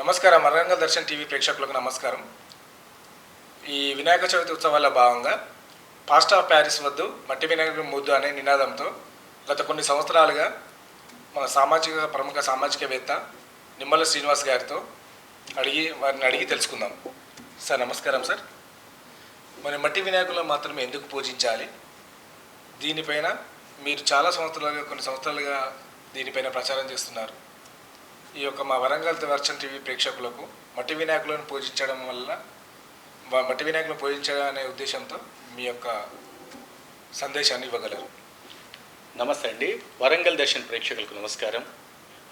నమస్కారం. వరంగల్ దర్శన్ టీవీ ప్రేక్షకులకు నమస్కారం. ఈ వినాయక చవితి ఉత్సవాల భాగంగా పాస్టా ప్యారిస్ వద్దు మట్టి వినాయకుడి ముద్దు అనే నినాదంతో గత కొన్ని సంవత్సరాలుగా మన సామాజిక ప్రముఖ సామాజికవేత్త నిమ్మల శ్రీనివాస్ గారితో అడిగి వారిని అడిగి తెలుసుకుందాం. సార్ నమస్కారం సార్. మరి మట్టి వినాయకులను మాత్రమే ఎందుకు పూజించాలి? దీనిపైన మీరు చాలా సంవత్సరాలుగా కొన్ని సంవత్సరాలుగా దీనిపైన ప్రచారం చేస్తున్నారు. ఈ యొక్క మా వరంగల్ దర్శన్ టీవీ ప్రేక్షకులకు మట్టి వినాయకులను పూజించడం వల్ల మట్టి వినాయకులను పూజించడం అనే ఉద్దేశంతో మీ యొక్క సందేశాన్ని ఇవ్వగలరు. నమస్తే అండి. వరంగల్ దర్శన్ ప్రేక్షకులకు నమస్కారం.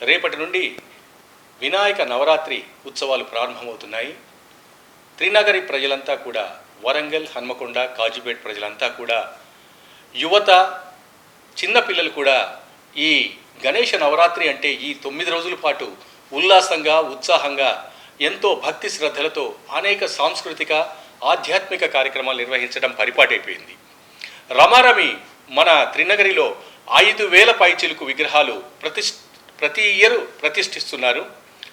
రేపటి నుండి వినాయక నవరాత్రి ఉత్సవాలు ప్రారంభమవుతున్నాయి. త్రినగరి ప్రజలంతా కూడా వరంగల్ హన్మకొండ కాజుపేట్ ప్రజలంతా కూడా యువత చిన్నపిల్లలు కూడా ఈ గణేష నవరాత్రి అంటే ఈ తొమ్మిది రోజుల పాటు ఉల్లాసంగా ఉత్సాహంగా ఎంతో భక్తి శ్రద్ధలతో అనేక సాంస్కృతిక ఆధ్యాత్మిక కార్యక్రమాలు నిర్వహించడం పరిపాటైపోయింది. రమారమి మన త్రినగరిలో ఐదు వేల పైచిలుకు విగ్రహాలు ప్రతిష్ ప్రతి ఇయర్ ప్రతిష్ఠిస్తున్నారు.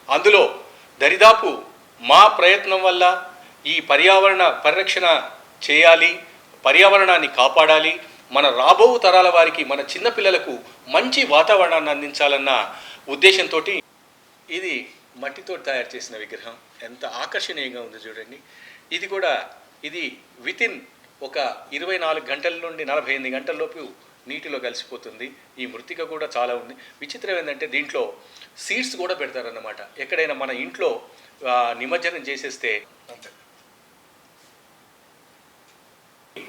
అందులో దరిదాపు మా ప్రయత్నం వల్ల ఈ పర్యావరణ పరిరక్షణ చేయాలి పర్యావరణాన్ని కాపాడాలి మన రాబో తరాల వారికి మన చిన్నపిల్లలకు మంచి వాతావరణాన్ని అందించాలన్న ఉద్దేశంతో ఇది మట్టితో తయారు చేసిన విగ్రహం. ఎంత ఆకర్షణీయంగా ఉంది చూడండి. ఇది కూడా ఇది వితిన్ ఒక ఇరవై నాలుగు గంటల నుండి నలభై ఎనిమిది గంటల్లోపు నీటిలో కలిసిపోతుంది. ఈ మృతిక కూడా చాలా ఉంది. విచిత్రం ఏంటంటే దీంట్లో సీడ్స్ కూడా పెడతారన్నమాట. ఎక్కడైనా మన ఇంట్లో నిమజ్జనం చేసేస్తే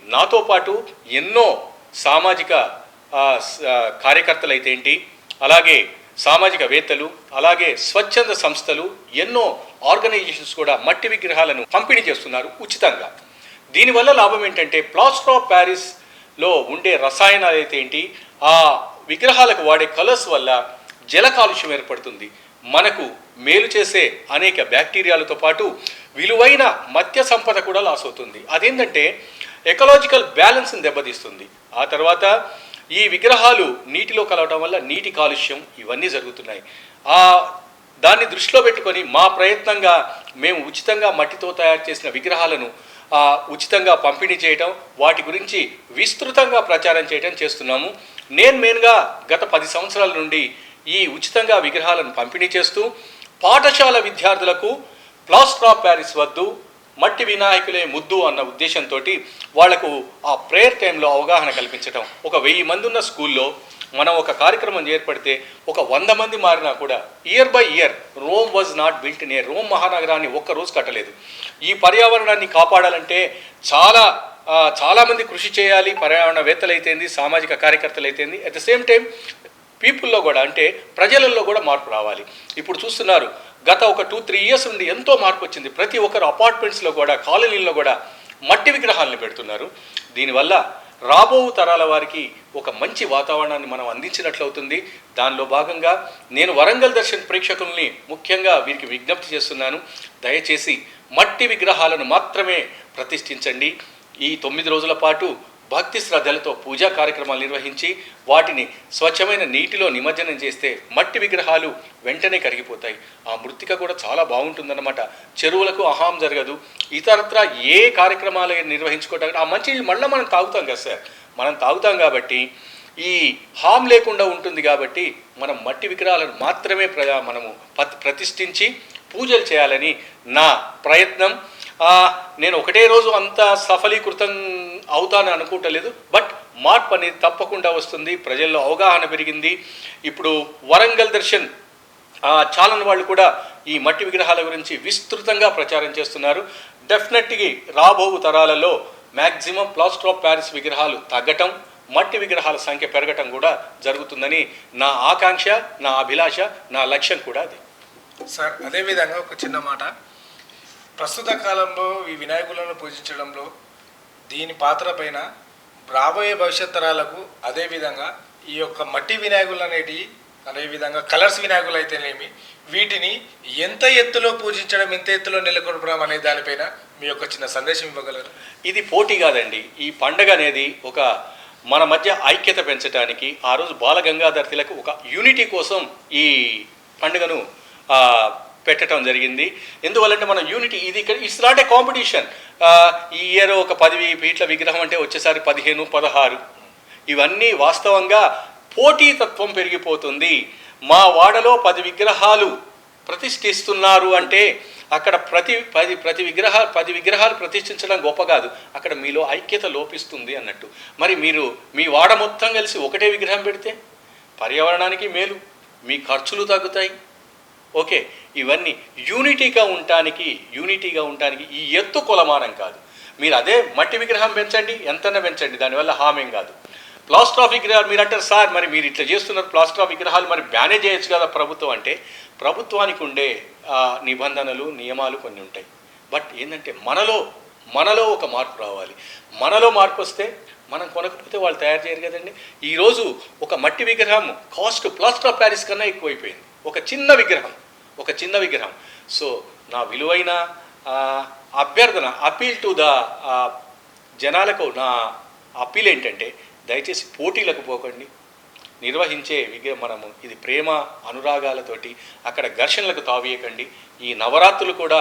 నాతో పాటు ఎన్నో సామాజిక స- కార్యకర్తలు అయితే ఏంటి అలాగే సామాజిక వేత్తలు అలాగే స్వచ్ఛంద సంస్థలు ఎన్నో ఆర్గనైజేషన్స్ కూడా మట్టి విగ్రహాలను పంపిణీ చేస్తున్నారు ఉచితంగా. దీనివల్ల లాభం ఏంటంటే ప్లాస్టర్ ఆఫ్ ప్యారిస్లో ఉండే రసాయనాలు అయితే ఏంటి ఆ విగ్రహాలకు వాడే కలర్స్ వల్ల జల కాలుష్యం ఏర్పడుతుంది. మనకు మేలు చేసే అనేక బ్యాక్టీరియాలతో పాటు విలువైన మత్స్య సంపద కూడా లాస్ అవుతుంది. అదేంటంటే ఎకలాజికల్ బ్యాలెన్స్ని దెబ్బతీస్తుంది. ఆ తర్వాత ఈ విగ్రహాలు నీటిలో కలవడం వల్ల నీటి కాలుష్యం ఇవన్నీ జరుగుతున్నాయి. ఆ దాన్ని దృష్టిలో పెట్టుకొని మా ప్రయత్నంగా మేము ఉచితంగా మట్టితో తయారు చేసిన విగ్రహాలను ఉచితంగా పంపిణీ చేయటం వాటి గురించి విస్తృతంగా ప్రచారం చేయటం చేస్తున్నాము. నేను మెయిన్గా గత పది సంవత్సరాల నుండి ఈ ఉచితంగా విగ్రహాలను పంపిణీ చేస్తూ పాఠశాల విద్యార్థులకు ప్లాస్టర్ ఆఫ్ ప్యారిస్ వద్దు మట్టి వినాయకులే ముద్దు అన్న ఉద్దేశంతో వాళ్ళకు ఆ ప్రేయర్ టైంలో అవగాహన కల్పించటం. ఒక వెయ్యి మంది ఉన్న స్కూల్లో మనం ఒక కార్యక్రమం ఏర్పడితే ఒక వంద మంది మారినా కూడా year by year Rome was not built నే రోమ్ మహానగరాన్ని ఒక్క రోజు కట్టలేదు. ఈ పర్యావరణాన్ని కాపాడాలంటే చాలా చాలామంది కృషి చేయాలి. పర్యావరణవేత్తలు అయితేంది సామాజిక కార్యకర్తలు అయితేంది అట్ ద సేమ్ టైం పీపుల్లో కూడా అంటే ప్రజలలో కూడా మార్పు రావాలి. ఇప్పుడు చూస్తున్నారు గత ఒక టూ త్రీ ఇయర్స్ నుండి ఎంతో మార్పు వచ్చింది. ప్రతి ఒక్కరు అపార్ట్మెంట్స్లో కూడా కాలనీల్లో కూడా మట్టి విగ్రహాలను పెడుతున్నారు. దీనివల్ల రాబో తరాల వారికి ఒక మంచి వాతావరణాన్ని మనం అందించినట్లవుతుంది దానిలో భాగంగా నేను వరంగల్ దర్శన్ ప్రేక్షకుల్ని ముఖ్యంగా వీరికి విజ్ఞప్తి చేస్తున్నాను. దయచేసి మట్టి విగ్రహాలను మాత్రమే ప్రతిష్ఠించండి. ఈ తొమ్మిది రోజుల పాటు భక్తి శ్రద్ధలతో పూజా కార్యక్రమాలు నిర్వహించి వాటిని స్వచ్ఛమైన నీటిలో నిమజ్జనం చేస్తే మట్టి విగ్రహాలు వెంటనే కరిగిపోతాయి. ఆ మృతిక కూడా చాలా బాగుంటుందన్నమాట. చెరువులకు అహాం జరగదు. ఇతరత్రా ఏ కార్యక్రమాలు నిర్వహించుకోవడానికి ఆ మంచి మళ్ళీ మనం తాగుతాం కదా సార్. మనం తాగుతాం కాబట్టి ఈ హామ్ లేకుండా ఉంటుంది కాబట్టి మనం మట్టి విగ్రహాలను మాత్రమే ప్ర మనము ప్రతిష్ఠించి పూజలు చేయాలని నా ప్రయత్నం. నేను ఒకటే రోజు అంత సఫలీకృతం అవుతానని అనుకోవటలేదు బట్ మార్పు అనేది తప్పకుండా వస్తుంది. ప్రజల్లో అవగాహన పెరిగింది. ఇప్పుడు వరంగల్ దర్శన్ ఆ, చాలని వాళ్ళు కూడా ఈ మట్టి విగ్రహాల గురించి విస్తృతంగా ప్రచారం చేస్తున్నారు. డెఫినెట్గా రాబో తరాలలో మ్యాక్సిమం ప్లాస్టర్ ఆఫ్ ప్యారిస్ విగ్రహాలు తగ్గటం మట్టి విగ్రహాల సంఖ్య పెరగటం కూడా జరుగుతుందని నా ఆకాంక్ష నా అభిలాష నా లక్ష్యం కూడా అది. సార్ అదేవిధంగా ఒక చిన్న మాట. ప్రస్తుత కాలంలో ఈ వినాయకులను పూజించడంలో దీని పాత్ర పైన రాబోయే భవిష్యత్ తరాలకు అదేవిధంగా ఈ యొక్క మట్టి వినాయకులు అనేటివి అదేవిధంగా కలర్స్ వినాయకులు అయితేనేమి వీటిని ఎంత ఎత్తులో పూజించడం ఎంత ఎత్తులో నెలకొల్పడం అనే దానిపైన మీ యొక్క చిన్న సందేశం ఇవ్వగలరు? ఇది పోటీ కాదండి. ఈ పండగ అనేది ఒక మన మధ్య ఐక్యత పెంచడానికి ఆ రోజు బాలగంగాధర్ తిలక్ ఒక యూనిటీ కోసం ఈ పండుగను పెట్టడం జరిగింది. ఎందువల్లంటే మన యూనిటీ ఇది ఇక్కడ ఇట్స్ నాట్ ఏ కాంపిటీషన్ ఈ ఇయర్ ఒక పది ఫీట్ల విగ్రహం అంటే వచ్చేసారి పదిహేను పదహారు. ఇవన్నీ వాస్తవంగా పోటీతత్వం పెరిగిపోతుంది. మా వాడలో పది విగ్రహాలు ప్రతిష్ఠిస్తున్నారు అంటే అక్కడ ప్రతి పది ప్రతి విగ్రహ పది విగ్రహాలు ప్రతిష్ఠించడం గొప్ప కాదు. అక్కడ మీలో ఐక్యత లోపిస్తుంది అన్నట్టు. మరి మీరు మీ వాడ మొత్తం కలిసి ఒకటే విగ్రహం పెడితే పర్యావరణానికి మేలు మీ ఖర్చులు తగ్గుతాయి. ఓకే ఇవన్నీ యూనిటీగా ఉండటానికి యూనిటీగా ఉండటానికి ఈ ఎత్తు కొలమానం కాదు. మీరు అదే మట్టి విగ్రహం పెంచండి ఎంతైనా పెంచండి దానివల్ల హామేం కాదు. ప్లాస్టర్ ఆఫ్ విగ్రహాలు మీరు అంటారు సార్ మరి మీరు ఇట్లా చేస్తున్నారు ప్లాస్టర్ ఆఫ్ విగ్రహాలు మరి బ్యానే చేయొచ్చు కదా ప్రభుత్వం అంటే ప్రభుత్వానికి ఉండే నిబంధనలు నియమాలు కొన్ని ఉంటాయి. బట్ ఏంటంటే మనలో మనలో ఒక మార్పు రావాలి. మనలో మార్పు వస్తే మనం కొనకపోతే వాళ్ళు తయారు చేయరు కదండి. ఈరోజు ఒక మట్టి విగ్రహం కాస్ట్ ప్లాస్టర్ ఆఫ్ ప్యారిస్ కన్నా ఎక్కువైపోయింది. ఒక చిన్న విగ్రహం ఒక చిన్న విగ్రహం. సో నా విలువైన అభ్యర్థన అపీల్ టు ద జనాలకు నా అప్పీల్ ఏంటంటే దయచేసి పోటీలకు పోకండి. నిర్వహించే విగ్రహం మనము ఇది ప్రేమ అనురాగాలతోటి అక్కడ ఘర్షణలకు తావీయకండి. ఈ నవరాత్రులు కూడా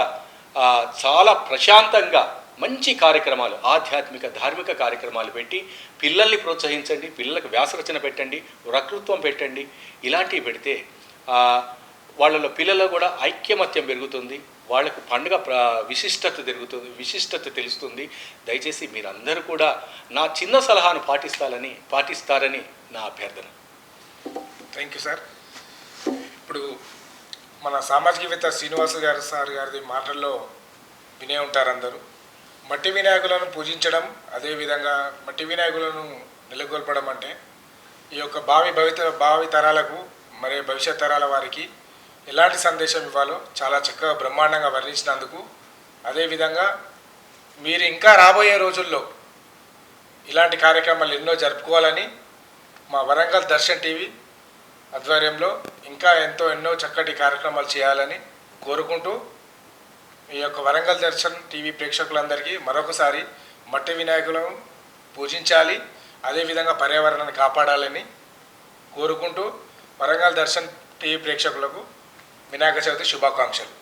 చాలా ప్రశాంతంగా మంచి కార్యక్రమాలు ఆధ్యాత్మిక ధార్మిక కార్యక్రమాలు పెట్టి పిల్లల్ని ప్రోత్సహించండి పిల్లలకు వ్యాసరచన పెట్టండి వక్తృత్వం పెట్టండి. ఇలాంటివి పెడితే వాళ్ళలో పిల్లల్లో కూడా ఐక్యమత్యం పెరుగుతుంది వాళ్ళకు పండుగ ప్ర- విశిష్టత జరుగుతుంది విశిష్టత తెలుస్తుంది. దయచేసి మీరందరూ కూడా నా చిన్న సలహాను పాటిస్తారని పాటిస్తారని నా అభ్యర్థన. థ్యాంక్ యూ సార్ ఇప్పుడు మన సామాజికవేత్త శ్రీనివాస గారు సార్ గారి మాటల్లో వినే ఉంటారు అందరూ. మట్టి వినాయకులను పూజించడం అదేవిధంగా మట్టి వినాయకులను నెలకొల్పడం అంటే ఈ యొక్క భావి భవిత భావి తరాలకు మరి భవిష్యత్ తరాల వారికి ఎలాంటి సందేశం ఇవ్వాలో చాలా చక్కగా బ్రహ్మాండంగా వర్ణించినందుకు అదేవిధంగా మీరు ఇంకా రాబోయే రోజుల్లో ఇలాంటి కార్యక్రమాలు ఎన్నో జరుపుకోవాలని మా వరంగల్ దర్శన్ టీవీ ఆధ్వర్యంలో ఇంకా ఎంతో ఎన్నో చక్కటి కార్యక్రమాలు చేయాలని కోరుకుంటూ ఈ యొక్క వరంగల్ దర్శన్ టీవీ ప్రేక్షకులందరికీ మరొకసారి మట్టి వినాయకులను పూజించాలి అదేవిధంగా పర్యావరణాన్ని కాపాడాలని కోరుకుంటూ వరంగల్ దర్శన్ టీవీ ప్రేక్షకులకు వినాయక చవితి శుభాకాంక్షలు.